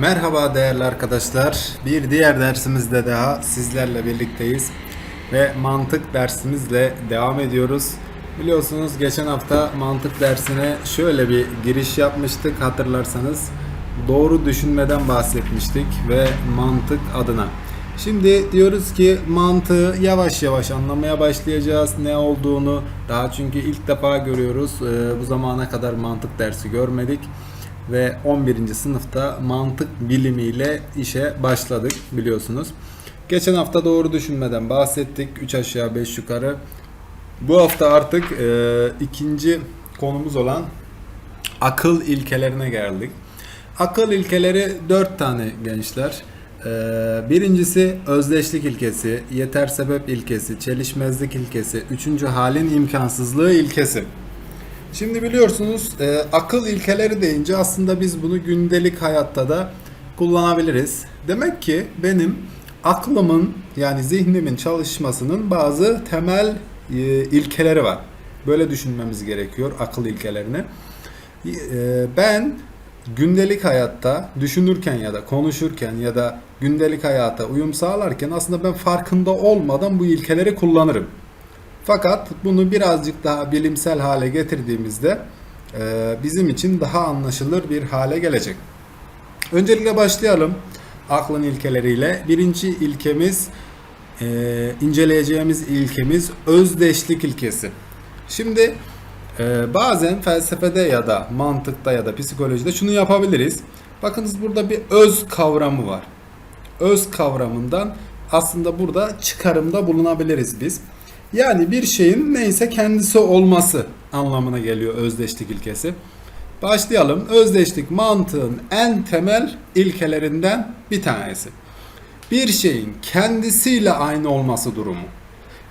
Merhaba değerli arkadaşlar. Bir diğer dersimizde daha sizlerle birlikteyiz ve mantık dersimizle devam ediyoruz. Biliyorsunuz geçen hafta mantık dersine şöyle bir giriş yapmıştık hatırlarsanız. Doğru düşünmeden bahsetmiştik ve mantık adına. Şimdi diyoruz ki mantığı yavaş yavaş anlamaya başlayacağız. Ne olduğunu daha çünkü ilk defa görüyoruz. Ee, bu zamana kadar mantık dersi görmedik ve 11. sınıfta mantık bilimiyle işe başladık biliyorsunuz. Geçen hafta doğru düşünmeden bahsettik. 3 aşağı 5 yukarı. Bu hafta artık e, ikinci konumuz olan akıl ilkelerine geldik. Akıl ilkeleri 4 tane gençler. E, birincisi özdeşlik ilkesi, yeter sebep ilkesi, çelişmezlik ilkesi, üçüncü halin imkansızlığı ilkesi. Şimdi biliyorsunuz e, akıl ilkeleri deyince aslında biz bunu gündelik hayatta da kullanabiliriz. Demek ki benim aklımın yani zihnimin çalışmasının bazı temel e, ilkeleri var. Böyle düşünmemiz gerekiyor akıl ilkelerini. E, ben gündelik hayatta düşünürken ya da konuşurken ya da gündelik hayata uyum sağlarken aslında ben farkında olmadan bu ilkeleri kullanırım. Fakat bunu birazcık daha bilimsel hale getirdiğimizde e, bizim için daha anlaşılır bir hale gelecek. Öncelikle başlayalım aklın ilkeleriyle. Birinci ilkemiz, e, inceleyeceğimiz ilkemiz özdeşlik ilkesi. Şimdi e, bazen felsefede ya da mantıkta ya da psikolojide şunu yapabiliriz. Bakınız burada bir öz kavramı var. Öz kavramından aslında burada çıkarımda bulunabiliriz biz. Yani bir şeyin neyse kendisi olması anlamına geliyor özdeşlik ilkesi. Başlayalım. Özdeşlik mantığın en temel ilkelerinden bir tanesi. Bir şeyin kendisiyle aynı olması durumu.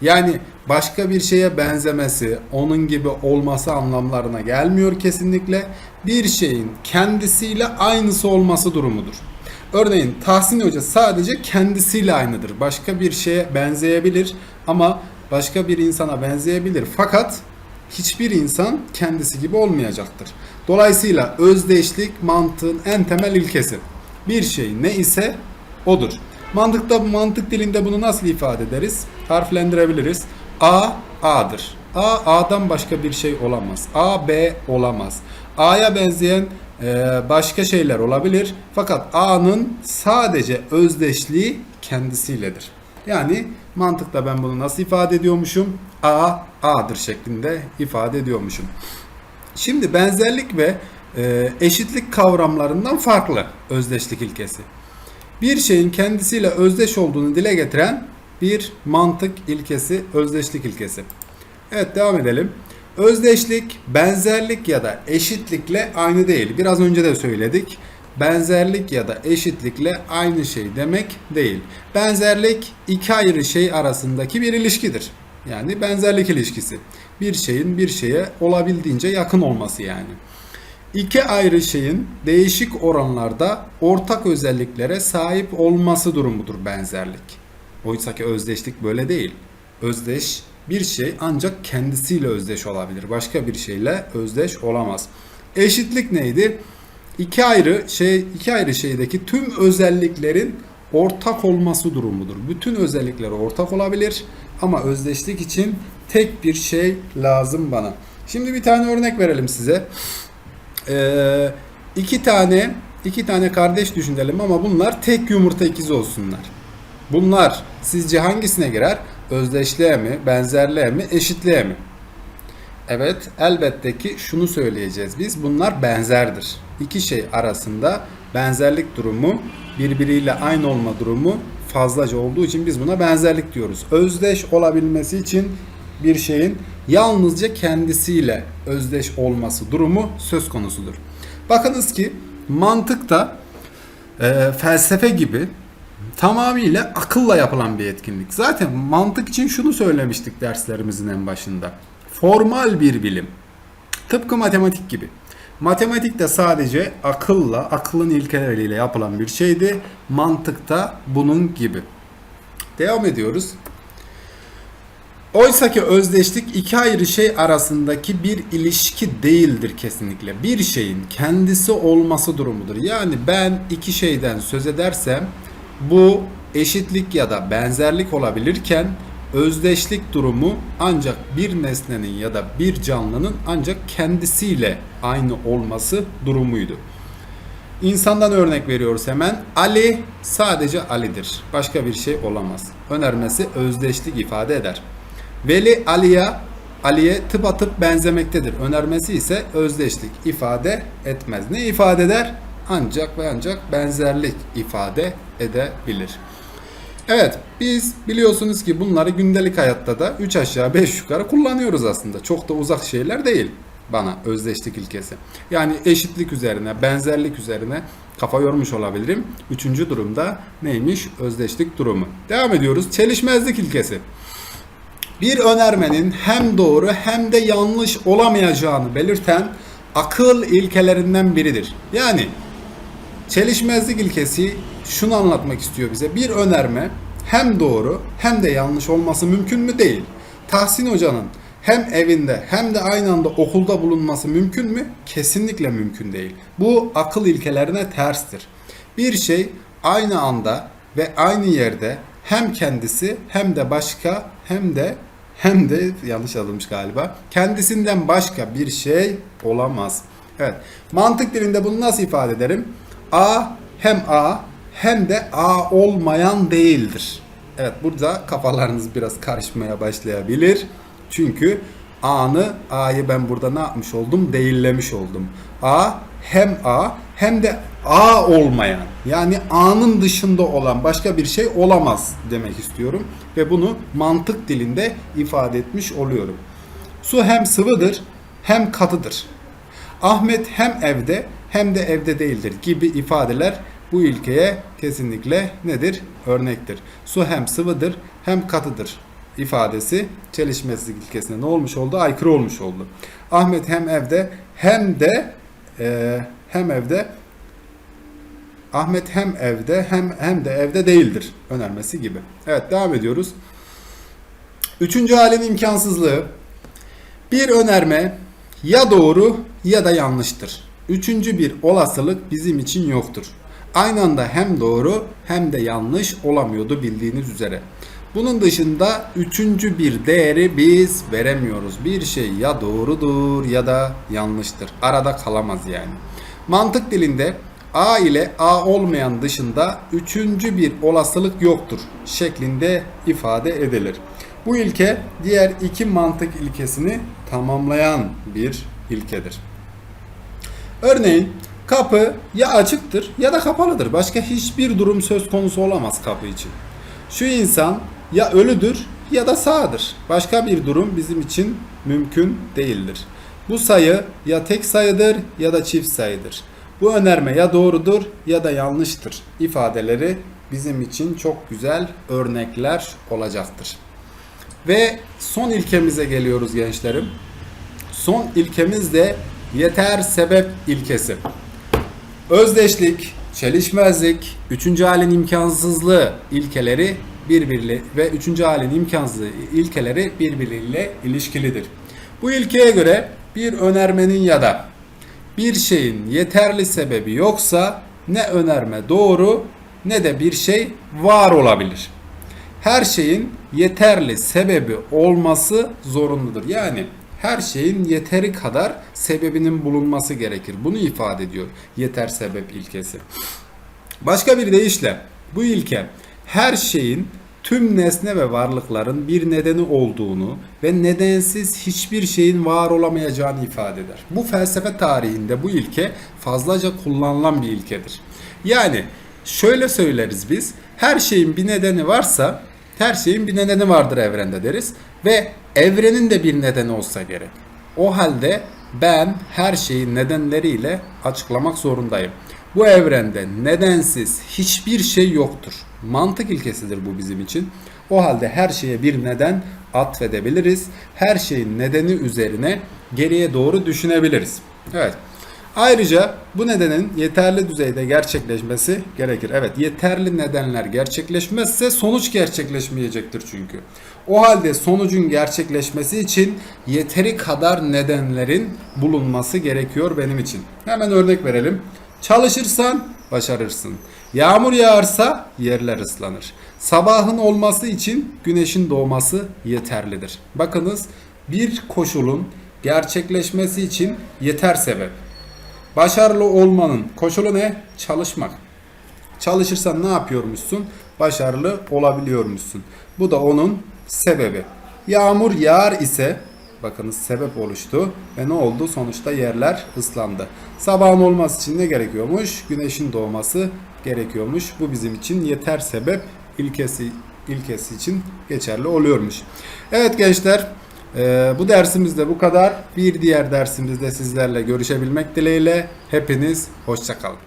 Yani başka bir şeye benzemesi, onun gibi olması anlamlarına gelmiyor kesinlikle. Bir şeyin kendisiyle aynısı olması durumudur. Örneğin Tahsin Hoca sadece kendisiyle aynıdır. Başka bir şeye benzeyebilir ama başka bir insana benzeyebilir. Fakat hiçbir insan kendisi gibi olmayacaktır. Dolayısıyla özdeşlik mantığın en temel ilkesi. Bir şey ne ise odur. Mantıkta mantık dilinde bunu nasıl ifade ederiz? Harflendirebiliriz. A A'dır. A A'dan başka bir şey olamaz. A B olamaz. A'ya benzeyen e, başka şeyler olabilir. Fakat A'nın sadece özdeşliği kendisiyledir. Yani mantıkta ben bunu nasıl ifade ediyormuşum? A A'dır şeklinde ifade ediyormuşum. Şimdi benzerlik ve e, eşitlik kavramlarından farklı özdeşlik ilkesi. Bir şeyin kendisiyle özdeş olduğunu dile getiren bir mantık ilkesi, özdeşlik ilkesi. Evet devam edelim. Özdeşlik, benzerlik ya da eşitlikle aynı değil. Biraz önce de söyledik. Benzerlik ya da eşitlikle aynı şey demek değil. Benzerlik iki ayrı şey arasındaki bir ilişkidir. Yani benzerlik ilişkisi. Bir şeyin bir şeye olabildiğince yakın olması yani. İki ayrı şeyin değişik oranlarda ortak özelliklere sahip olması durumudur benzerlik. Oysa ki özdeşlik böyle değil. Özdeş bir şey ancak kendisiyle özdeş olabilir. Başka bir şeyle özdeş olamaz. Eşitlik neydi? İki ayrı şey iki ayrı şeydeki tüm özelliklerin ortak olması durumudur. Bütün özellikleri ortak olabilir ama özdeşlik için tek bir şey lazım bana. Şimdi bir tane örnek verelim size. Ee, iki tane iki tane kardeş düşünelim ama bunlar tek yumurta ikizi olsunlar. Bunlar sizce hangisine girer? Özdeşliğe mi, benzerliğe mi, eşitliğe mi? Evet, elbette ki şunu söyleyeceğiz biz. Bunlar benzerdir. İki şey arasında benzerlik durumu, birbiriyle aynı olma durumu fazlaca olduğu için biz buna benzerlik diyoruz. Özdeş olabilmesi için bir şeyin yalnızca kendisiyle özdeş olması durumu söz konusudur. Bakınız ki mantıkta e, felsefe gibi tamamıyla akılla yapılan bir etkinlik. Zaten mantık için şunu söylemiştik derslerimizin en başında. Formal bir bilim. Tıpkı matematik gibi. Matematik de sadece akılla, aklın ilkeleriyle yapılan bir şeydi. Mantıkta bunun gibi. Devam ediyoruz. Oysa ki özdeşlik iki ayrı şey arasındaki bir ilişki değildir kesinlikle. Bir şeyin kendisi olması durumudur. Yani ben iki şeyden söz edersem bu eşitlik ya da benzerlik olabilirken özdeşlik durumu ancak bir nesnenin ya da bir canlının ancak kendisiyle aynı olması durumuydu. İnsandan örnek veriyoruz hemen. Ali sadece Ali'dir. Başka bir şey olamaz. Önermesi özdeşlik ifade eder. Veli Ali'ye Ali'ye tıpatıp benzemektedir. Önermesi ise özdeşlik ifade etmez. Ne ifade eder? Ancak ve ancak benzerlik ifade edebilir. Evet, biz biliyorsunuz ki bunları gündelik hayatta da 3 aşağı 5 yukarı kullanıyoruz aslında. Çok da uzak şeyler değil bana özdeşlik ilkesi. Yani eşitlik üzerine, benzerlik üzerine kafa yormuş olabilirim. Üçüncü durumda neymiş? Özdeşlik durumu. Devam ediyoruz. Çelişmezlik ilkesi. Bir önermenin hem doğru hem de yanlış olamayacağını belirten akıl ilkelerinden biridir. Yani çelişmezlik ilkesi şunu anlatmak istiyor bize. Bir önerme hem doğru hem de yanlış olması mümkün mü? Değil. Tahsin Hoca'nın hem evinde hem de aynı anda okulda bulunması mümkün mü? Kesinlikle mümkün değil. Bu akıl ilkelerine terstir. Bir şey aynı anda ve aynı yerde hem kendisi hem de başka hem de hem de yanlış alınmış galiba. Kendisinden başka bir şey olamaz. Evet. Mantık dilinde bunu nasıl ifade ederim? A hem A hem de A olmayan değildir. Evet burada kafalarınız biraz karışmaya başlayabilir. Çünkü A'nı A'yı ben burada ne yapmış oldum? Değillemiş oldum. A hem A hem de A olmayan yani A'nın dışında olan başka bir şey olamaz demek istiyorum. Ve bunu mantık dilinde ifade etmiş oluyorum. Su hem sıvıdır hem katıdır. Ahmet hem evde hem de evde değildir gibi ifadeler bu ilkeye kesinlikle nedir? Örnektir. Su hem sıvıdır hem katıdır ifadesi çelişmezlik ilkesine ne olmuş oldu? Aykırı olmuş oldu. Ahmet hem evde hem de e, hem evde Ahmet hem evde hem hem de evde değildir önermesi gibi. Evet devam ediyoruz. Üçüncü halin imkansızlığı. Bir önerme ya doğru ya da yanlıştır. Üçüncü bir olasılık bizim için yoktur. Aynı anda hem doğru hem de yanlış olamıyordu bildiğiniz üzere. Bunun dışında üçüncü bir değeri biz veremiyoruz. Bir şey ya doğrudur ya da yanlıştır. Arada kalamaz yani. Mantık dilinde A ile A olmayan dışında üçüncü bir olasılık yoktur şeklinde ifade edilir. Bu ilke diğer iki mantık ilkesini tamamlayan bir ilkedir. Örneğin kapı ya açıktır ya da kapalıdır. Başka hiçbir durum söz konusu olamaz kapı için. Şu insan ya ölüdür ya da sağdır. Başka bir durum bizim için mümkün değildir. Bu sayı ya tek sayıdır ya da çift sayıdır. Bu önerme ya doğrudur ya da yanlıştır ifadeleri bizim için çok güzel örnekler olacaktır. Ve son ilkemize geliyoruz gençlerim. Son ilkemiz de yeter sebep ilkesi. Özdeşlik, çelişmezlik, üçüncü halin imkansızlığı ilkeleri birbiriyle ve üçüncü halin imkansızlığı ilkeleri birbiriyle ilişkilidir. Bu ilkeye göre bir önermenin ya da bir şeyin yeterli sebebi yoksa ne önerme doğru ne de bir şey var olabilir. Her şeyin yeterli sebebi olması zorunludur. Yani her şeyin yeteri kadar sebebinin bulunması gerekir. Bunu ifade ediyor yeter sebep ilkesi. Başka bir deyişle bu ilke her şeyin tüm nesne ve varlıkların bir nedeni olduğunu ve nedensiz hiçbir şeyin var olamayacağını ifade eder. Bu felsefe tarihinde bu ilke fazlaca kullanılan bir ilkedir. Yani şöyle söyleriz biz, her şeyin bir nedeni varsa her şeyin bir nedeni vardır evrende deriz ve evrenin de bir nedeni olsa gerek. O halde ben her şeyi nedenleriyle açıklamak zorundayım. Bu evrende nedensiz hiçbir şey yoktur. Mantık ilkesidir bu bizim için. O halde her şeye bir neden atfedebiliriz. Her şeyin nedeni üzerine geriye doğru düşünebiliriz. Evet. Ayrıca bu nedenin yeterli düzeyde gerçekleşmesi gerekir. Evet yeterli nedenler gerçekleşmezse sonuç gerçekleşmeyecektir çünkü. O halde sonucun gerçekleşmesi için yeteri kadar nedenlerin bulunması gerekiyor benim için. Hemen örnek verelim. Çalışırsan başarırsın. Yağmur yağarsa yerler ıslanır. Sabahın olması için güneşin doğması yeterlidir. Bakınız bir koşulun gerçekleşmesi için yeter sebep. Başarılı olmanın koşulu ne? Çalışmak. Çalışırsan ne yapıyormuşsun? Başarılı olabiliyormuşsun. Bu da onun sebebi. Yağmur yağar ise bakınız sebep oluştu ve ne oldu? Sonuçta yerler ıslandı. Sabahın olması için ne gerekiyormuş? Güneşin doğması gerekiyormuş. Bu bizim için yeter sebep ilkesi ilkesi için geçerli oluyormuş. Evet gençler ee, bu dersimizde bu kadar. Bir diğer dersimizde sizlerle görüşebilmek dileğiyle. Hepiniz hoşçakalın.